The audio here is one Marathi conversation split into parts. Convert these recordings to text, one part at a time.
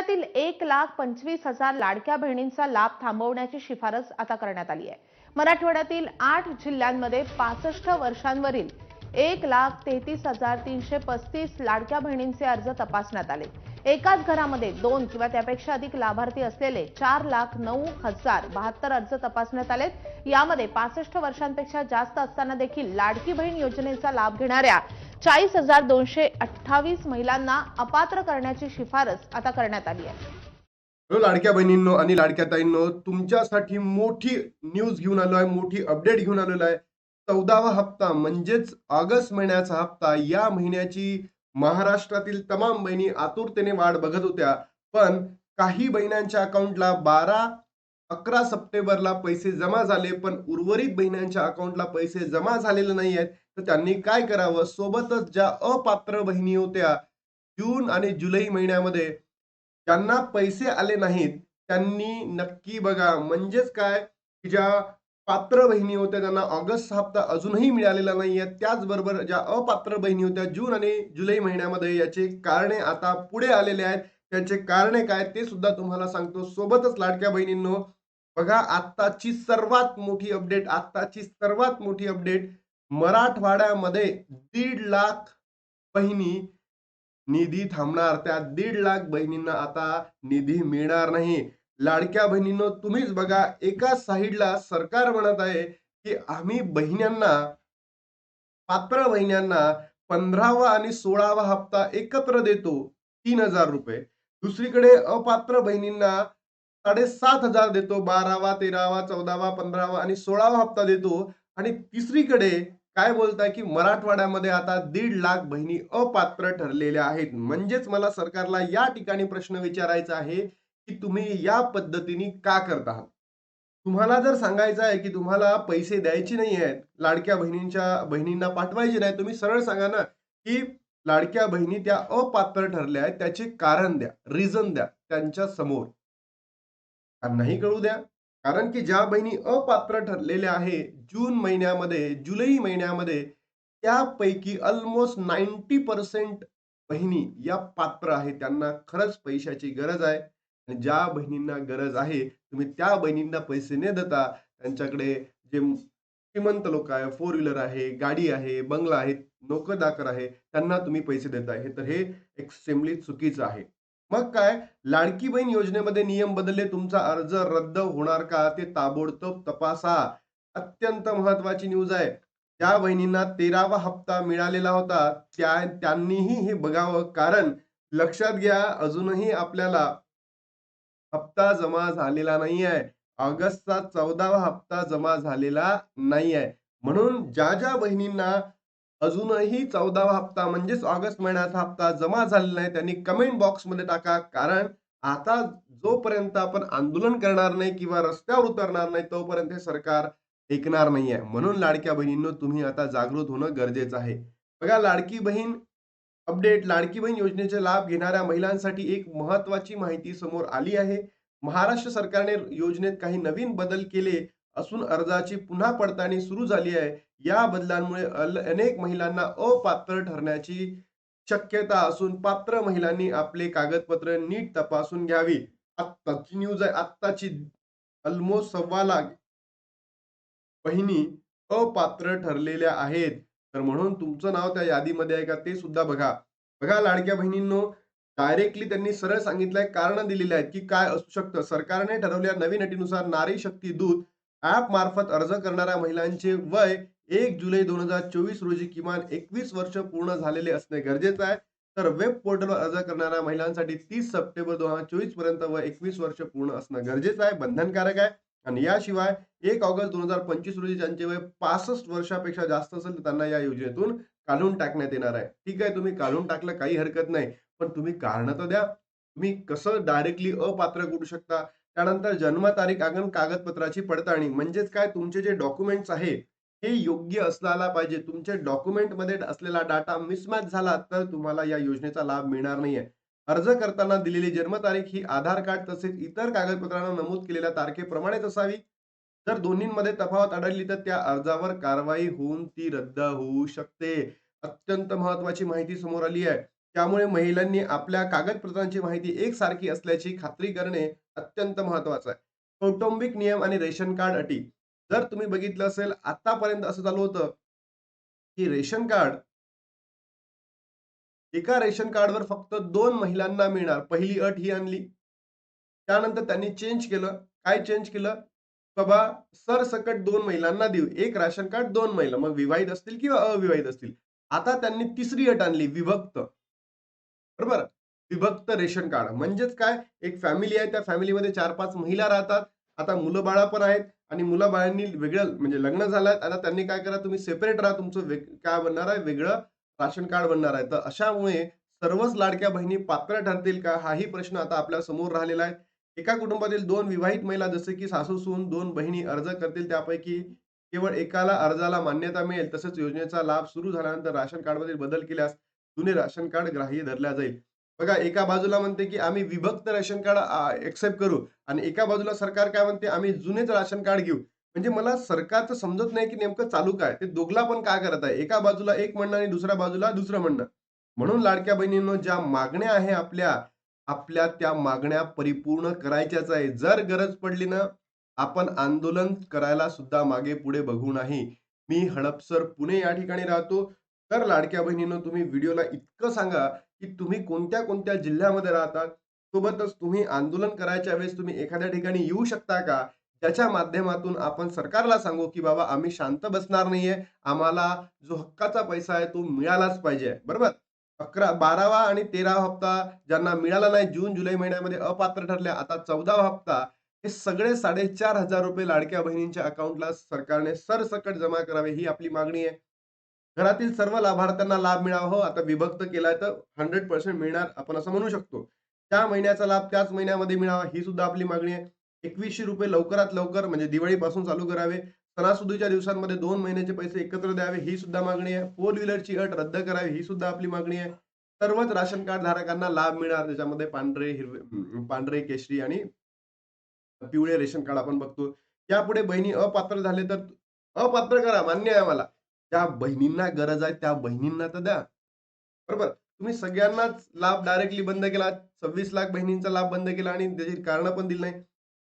देशातील एक लाख पंचवीस हजार लाडक्या बहिणींचा लाभ थांबवण्याची शिफारस आता करण्यात आली आहे. मराठवाड्यातील आठ जिल्ह्यांमध्ये पासष्ट वर्षांवरील एक लाख तेहतीस हजार तीनशे पस्तीस लाडक्या बहिणींचे अर्ज तपासण्यात आले. एकाच घरामध्ये दोन किंवा त्यापेक्षा अधिक लाभार्थी असलेले चार लाख नऊ हजार बहात्तर अर्ज तपासण्यात आलेत. यामध्ये पासष्ट वर्षांपेक्षा जास्त असताना देखील लाडकी बहीण योजनेचा लाभ घेणाऱ्या चाळीस हजार दोनशे अठ्ठावीस महिलांना अपात्र करण्याची शिफारस आता करण्यात आली आहे. लाडक्या बहिणींनो आणि लाडक्या ताईंनो तुमच्यासाठी मोठी न्यूज घेऊन आलो आहे मोठी अपडेट घेऊन आलेलो आहे. चौदावा हप्ता म्हणजेच ऑगस्ट महिन्याचा हप्ता. या महिन्याची महाराष्ट्रातील तमाम बहिणी आतुरतेने वाट बघत होत्या. पण काही बहिणांच्या अकाउंटला बारा अकरा सप्टेंबरला पैसे जमा झाले पण उर्वरित बहिणांच्या अकाउंटला पैसे जमा झालेले नाही आहेत तर त्यांनी काय करावं? सोबतच ज्या अपात्र बहिणी होत्या जून आणि जुलै महिन्यामध्ये ज्यांना पैसे आले नाहीत त्यांनी नक्की बघा म्हणजेच काय? की ज्या पात्र बहिणी होत्या त्यांना ऑगस्ट हप्ता अजूनही मिळालेला नाहीये. त्याचबरोबर ज्या अपात्र बहिणी होत्या जून आणि जुलै महिन्यामध्ये याचे कारणे आता पुढे आलेले आहेत. त्याचे कारणे काय? ते सुद्धा तुम्हाला सांगतो. सोबतच लाडक्या बहिणींनो बघा आत्ताची सर्वात मोठी अपडेट आत्ताची सर्वात मोठी अपडेट मराठवाड्यामध्ये दीड लाख बहिणी निधी थांबणार. त्या दीड लाख बहिणींना आता निधी मिळणार नाही. लाडक्या बहिणींनो तुम्हीच बघा एका साईडला सरकार म्हणत आहे की आम्ही बहिण्यांना पात्र बहिण्यांना पंधरावा आणि सोळावा हप्ता एकत्र देतो तीन हजार रुपये. दुसरीकडे अपात्र बहिणींना साडेसात हजार देतो बारावा तेरावा चौदावा पंधरावा आणि सोळावा हप्ता देतो. आणि तिसरीकडे काय बोलताय की मराठवाड्यामध्ये आता दीड लाख बहिणी अपात्र ठरलेल्या आहेत. म्हणजेच मला सरकारला या ठिकाणी प्रश्न विचारायचा आहे की तुम्ही या पद्धतीने का करत आहात? तुम्हाला जर सांगायचं आहे की तुम्हाला पैसे द्यायचे नाही आहेत लाडक्या बहिणींच्या बहिणींना पाठवायचे नाही तुम्ही सरळ सांगा ना की लाडक्या बहिणी त्या अपात्र ठरल्या आहेत त्याचे कारण द्या रिझन द्या त्यांच्यासमोर. त्यांनाही कळू द्या. कारण की ज्या बहिणी अपात्र ठरलेल्या आहे जून महिन्यामध्ये जुलै महिन्यामध्ये त्यापैकी ऑलमोस्ट नाईन्टी पर्सेंट बहिणी या पात्र आहेत. त्यांना खरंच पैशाची गरज आहे. आणि ज्या बहिणींना गरज आहे तुम्ही त्या बहिणींना पैसे न देता त्यांच्याकडे जे श्रीमंत लोक आहे फोर व्हीलर आहे गाडी आहे बंगला आहे नोकरदाकर आहे त्यांना तुम्ही पैसे देताय. हे तर हे एक्स्ट्रीमली चुकीचं आहे. मग काय? लाडकी बहीण योजनेमध्ये नियम बदलले तुमचा अर्ज रद्द होणार का? ते ताबडतोब तपासा. अत्यंत महत्वाची न्यूज आहे. त्या बहिणींना तेरावा हप्ता मिळालेला होता. त्या त्यांनीही हे बघावं. कारण लक्षात घ्या अजूनही आपल्याला हप्ता जमा झालेला नाही आहे ऑगस्टचा चौदावा हप्ता जमा झालेला नाही आहे म्हणून ज्या ज्या बहिणींना अजूनही चौदावा हप्ता म्हणजेच ऑगस्ट महिन्याचा हप्ता जमा झालेला नाही. त्यांनी कमेंट बॉक्समध्ये टाका. कारण आता जोपर्यंत आपण आंदोलन करणार नाही किंवा रस्त्यावर उतरणार नाही तोपर्यंत हे सरकार ऐकणार नाही आहे म्हणून लाडक्या बहिणींनो तुम्ही आता जागृत होणं गरजेचं आहे. बघा लाडकी बहीण अपडेट लाडकी बहीण योजनेचे लाभ घेणाऱ्या महिलांसाठी एक महत्वाची माहिती समोर आली आहे. महाराष्ट्र सरकारने योजनेत काही नवीन बदल केले. असून अर्जाची पुन्हा पडताळणी सुरू झाली आहे. या बदलांमुळे अनेक महिलांना अपात्र ठरण्याची शक्यता असून पात्र महिलांनी आपले कागदपत्र नीट तपासून घ्यावी. आत्ताची न्यूज आहे. आत्ताची ऑलमोस्ट सव्वा लाख बहिणी अपात्र ठरलेल्या आहेत. तर म्हणून तुमचं नाव त्या यादीमध्ये आहे का ते सुद्धा बघा. बघा लाडक्या बहिणींनो डायरेक्टली त्यांनी सरळ सांगितलंय कारण दिलेली आहेत की काय असू शकतं. सरकारने ठरवल्या नवीन अटीनुसार नारी शक्ती दूत ऍप मार्फत अर्ज करणाऱ्या महिलांचे वय एक जुलै दोन हजार चोवीस रोजी किमान एकवीस वर्ष पूर्ण झालेले असणे गरजेचं आहे. तर वेब पोर्टलवर अर्ज करणाऱ्या महिलांसाठी तीस सप्टेंबर दोन हजार चोवीसपर्यंत वय एकवीस वर्ष पूर्ण असणं गरजेचं आहे बंधनकारक आहे. आणि याशिवाय एक ऑगस्ट दोन हजार पंचवीस रोजी ज्यांचे वय पासष्ट वर्षापेक्षा जास्त असेल तर त्यांना या योजनेतून काढून टाकण्यात येणार आहे. ठीक आहे तुम्ही काढून टाकलं काही हरकत नाही. पण तुम्ही कारण तर द्या. तुम्ही कसं डायरेक्टली अपात्र करू शकता? त्यानंतर जन्मतारीख अंगण कागदपत्राची पडताळणी. म्हणजेच काय? तुमचे जे डॉक्युमेंट्स आहे हे योग्य असला पाहिजे. तुमच्या डॉक्युमेंटमध्ये असलेला डाटा मिसमॅच झाला तर तुम्हाला या योजनेचा लाभ मिळणार नाहीये. अर्ज करताना दिलेली जन्मतारीख ही आधार कार्ड तसेच इतर कागदपत्रांना नमूद केलेल्या तारखेप्रमाणेच असावी. जर दोन्हीमध्ये तफावत आढळली तर त्या अर्जावर कारवाई होऊन ती रद्द होऊ शकते. अत्यंत महत्वाची माहिती समोर आली आहे. त्यामुळे महिलांनी आपल्या कागदपत्रांची माहिती एकसारखी असल्याची खात्री करणे अत्यंत महत्वाचं आहे. कौटुंबिक नियम आणि रेशन कार्ड अटी. जर तुम्ही बघितलं असेल आतापर्यंत असं चालू होतं की रेशन कार्ड एका रेशन कार्डवर फक्त दोन महिलांना मिळणार. पहिली अट ही आणली. त्यानंतर त्यांनी चेंज केलं. काय चेंज केलं? बाबा सरसकट दोन महिलांना देऊ. एक राशन कार्ड दोन महिला. मग विवाहित असतील किंवा अविवाहित असतील? आता त्यांनी तिसरी अट आणली विभक्त. बरोबर? विभक्त रेशन कार्ड. म्हणजेच काय? एक फॅमिली आहे त्या फॅमिलीमध्ये चार पाच महिला राहतात. आता मुलं बाळा पण आहेत आणि मुलं बाळांनी वेगळं म्हणजे लग्न झालं आता त्यांनी काय करा तुम्ही सेपरेट राहा. तुमचं वेग- काय बनणार आहे? वेगळं राशन कार्ड बनणार आहे. तर अशामुळे सर्वच लाडक्या बहिणी पात्र ठरतील का? हाही प्रश्न आता आपल्यासमोर राहिलेला आहे. एका कुटुंबातील दोन विवाहित महिला जसे की सासू सून दोन बहिणी अर्ज करतील त्यापैकी केवळ एकाला अर्जाला मान्यता मिळेल. तसेच योजनेचा लाभ सुरू झाल्यानंतर राशन कार्डमधील बदल केल्यास जुने राशन कार्ड ग्राह्य धरल्या जाईल. बघा एका बाजूला म्हणते की आम्ही विभक्त राशन कार्ड एक्सेप्ट करू आणि एका बाजूला सरकार काय म्हणते आम्ही जुनेच राशन कार्ड घेऊ. म्हणजे मला सरकारचं समजत नाही की नेमकं चालू काय ते दोघला पण काय करत आहे? एका बाजूला एक म्हणणं आणि दुसऱ्या बाजूला दुसरं म्हणणं. म्हणून लाडक्या बहिणींनो ज्या मागण्या आहे आपल्या आपल्या त्या मागण्या परिपूर्ण करायच्याच आहे. जर गरज पडली ना आपण आंदोलन करायला सुद्धा मागे पुढे बघू नाही. मी हडपसर पुणे या ठिकाणी राहतो. तर लाडक्या बहिणीनं तुम्ही व्हिडिओला इतकं सांगा की तुम्ही कोणत्या कोणत्या जिल्ह्यामध्ये राहतात? सोबतच तुम्ही आंदोलन करायच्या वेळेस तुम्ही एखाद्या ठिकाणी येऊ शकता का? ज्याच्या माध्यमातून आपण सरकारला सांगू की बाबा आम्ही शांत बसणार नाहीये. आम्हाला जो हक्काचा पैसा आहे तो मिळालाच पाहिजे. बरोबर? अकरा बारावा आणि तेरावा हप्ता ज्यांना मिळाला नाही जून जुलै महिन्यामध्ये अपात्र ठरल्या आता चौदावा हप्ता हे सगळे साडेचार हजार रुपये लाडक्या बहिणींच्या अकाउंटला सरकारने सरसकट जमा करावे ही आपली मागणी आहे. घरातील सर्व लाभार्थ्यांना लाभ मिळावा. हो आता विभक्त केलाय तर हंड्रेड पर्सेंट मिळणार आपण असं म्हणू शकतो. त्या महिन्याचा लाभ त्याच महिन्यामध्ये मिळावा ही सुद्धा आपली मागणी आहे. एकवीसशे रुपये लवकरात लवकर म्हणजे दिवाळीपासून चालू करावे. सणासुदीच्या दिवसांमध्ये दोन महिन्याचे पैसे एकत्र द्यावे ही सुद्धा मागणी आहे. फोर व्हीलरची अट रद्द करावी ही सुद्धा आपली मागणी आहे. सर्वच राशन कार्ड धारकांना लाभ मिळणार त्याच्यामध्ये पांढरे हिरवे पांढरे केशरी आणि पिवळे रेशन कार्ड आपण बघतो. यापुढे बहिणी अपात्र झाले तर अपात्र करा मान्य आहे मला ज्या बहिणींना गरज आहे त्या बहिणींना तर द्या. बरोबर? तुम्ही सगळ्यांनाच लाभ डायरेक्टली बंद केला. सव्वीस लाख बहिणींचा लाभ बंद केला आणि त्याची कारण पण दिली नाही.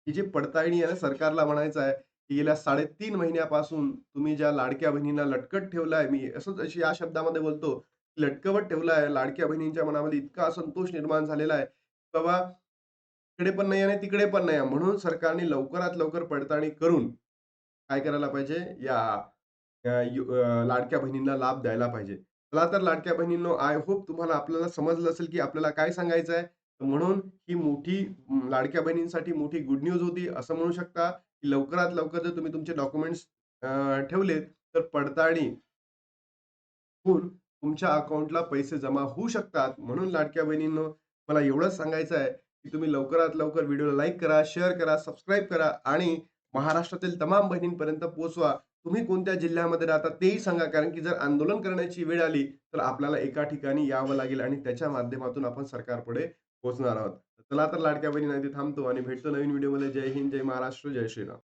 ही जी पडताळणी आहे सरकारला म्हणायचं आहे की गेल्या साडेतीन महिन्यापासून तुम्ही ज्या लाडक्या बहिणींना लटकत ठेवलाय मी असंच अशी या शब्दामध्ये बोलतो लटकवत ठेवलाय लाडक्या बहिणींच्या मनामध्ये इतका असंतोष निर्माण झालेला आहे. बाबा इकडे पण नाही आणि तिकडे पण नाही. म्हणून सरकारने लवकरात लवकर पडताळणी करून काय करायला पाहिजे? या लाडक्या बहिणींना लाभ द्यायला पाहिजे. चला तर लाडक्या बहिणींनो आय होप तुम्हाला आपल्याला समजलं असेल की आपल्याला काय सांगायचं आहे. म्हणून ही मोठी लाडक्या बहिणींसाठी मोठी गुड न्यूज होती. असं म्हणू शकता की लवकरात लवकर जर तुम्ही तुमचे डॉक्युमेंट्स ठेवले तर पडताळणी होऊन तुमच्या अकाउंटला पैसे जमा होऊ शकतात. म्हणून लाडक्या बहिणींनो मला एवढंच सांगायचं आहे की तुम्ही लवकरात लवकर व्हिडिओला लाईक करा शेअर करा सबस्क्राईब करा आणि महाराष्ट्रातील तमाम बहिणींपर्यंत पोहोचवा. तुम्ही कोणत्या जिल्ह्यामध्ये राहता तेही सांगा कारण की जर आंदोलन करण्याची वेळ आली तर आपल्याला एका ठिकाणी यावं लागेल आणि त्याच्या माध्यमातून आपण सरकारपुढे पोहोचणार आहोत. चला तर लाडक्या बहिणी नाही थांबतो आणि भेटतो नवीन व्हिडिओमध्ये. जय हिंद जय महाराष्ट्र जय श्रीराम.